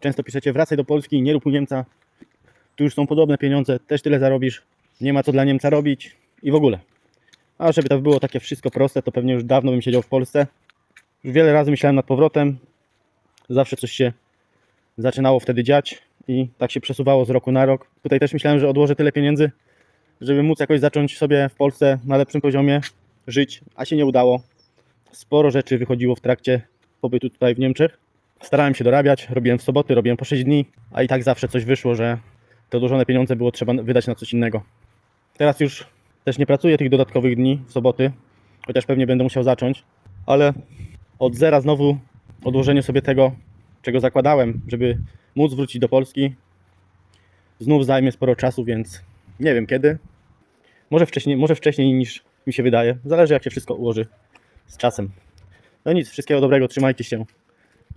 często piszecie wracaj do Polski, nie rób u Niemca. Tu już są podobne pieniądze, też tyle zarobisz. Nie ma co dla Niemca robić i w ogóle. A żeby to było takie wszystko proste, to pewnie już dawno bym siedział w Polsce. Już wiele razy myślałem nad powrotem. Zawsze coś się zaczynało wtedy dziać i tak się przesuwało z roku na rok. Tutaj też myślałem, że odłożę tyle pieniędzy, żeby móc jakoś zacząć sobie w Polsce na lepszym poziomie żyć, a się nie udało. Sporo rzeczy wychodziło w trakcie pobytu tutaj w Niemczech. Starałem się dorabiać, robiłem w soboty, robiłem po 6 dni, a i tak zawsze coś wyszło, że te odłożone pieniądze było trzeba wydać na coś innego. Teraz już też nie pracuję tych dodatkowych dni w soboty, chociaż pewnie będę musiał zacząć, ale od zera znowu odłożenie sobie tego, czego zakładałem, żeby móc wrócić do Polski, znów zajmie sporo czasu, więc nie wiem kiedy. Może wcześniej, może wcześniej niż mi się wydaje. Zależy jak się wszystko ułoży z czasem. No nic, wszystkiego dobrego, trzymajcie się